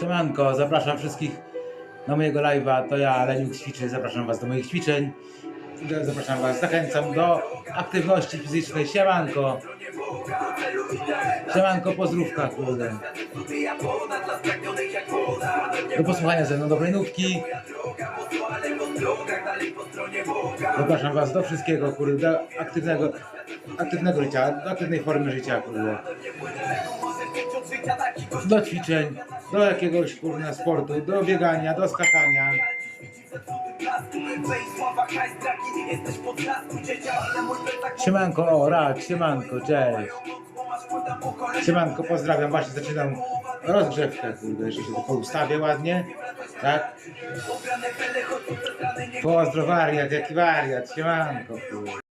Siemanko, zapraszam wszystkich na mojego live'a. To ja, Leniuk ćwiczy. Zapraszam Was do moich ćwiczeń. Zapraszam Was, zachęcam do aktywności fizycznej. Siemanko. Siemanko, pozdrówka, kurde. Do posłuchania ze mną dobrej nutki. Zapraszam Was do wszystkiego, kurde, do aktywnego, aktywnego życia, do aktywnej formy życia, kurde. Do ćwiczeń, do jakiegoś kurna sportu, do biegania, do skakania. Siemanko, o, rad, siemanko, cześć. Siemanko, pozdrawiam, właśnie zaczynam rozgrzewkę, kurde, jeszcze się to poustawię ładnie, tak? Pozdro wariat, jaki wariat, siemanko, kurde.